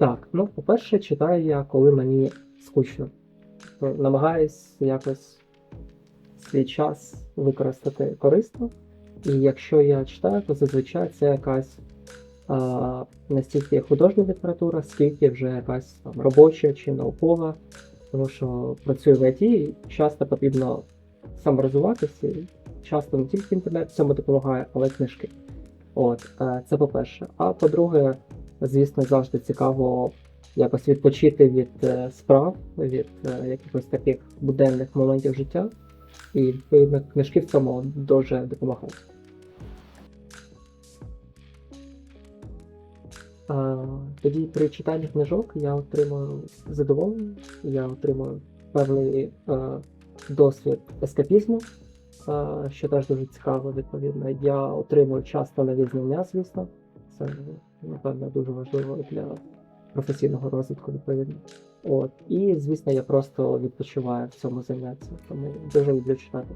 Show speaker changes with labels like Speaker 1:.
Speaker 1: Так, ну, по-перше, читаю я, коли мені скучно. Ну, Намагаюсь якось свій час використати корисно. І якщо я читаю, то зазвичай це якась а, не стільки художня література, скільки вже якась там робоча чи наукова. Тому що працюю в ІТ, і часто потрібно саморозвиватися. і Часто не тільки інтернет в цьому допомагає, але й книжки. От, е, це по-перше. А по-друге, звісно, завжди цікаво якось відпочити від е, справ, від е, якихось таких буденних моментів життя. І відповідно книжки в цьому дуже допомагають. Тоді при читанні книжок я отримую задоволення, я отримую певний е, досвід ескапізму, що теж дуже цікаво, відповідно. Я отримую часто нові знання, звісно. Це, напевно, дуже важливо для професійного розвитку, відповідно. От. І, звісно, я просто відпочиваю в цьому занятті, тому дуже люблю читати.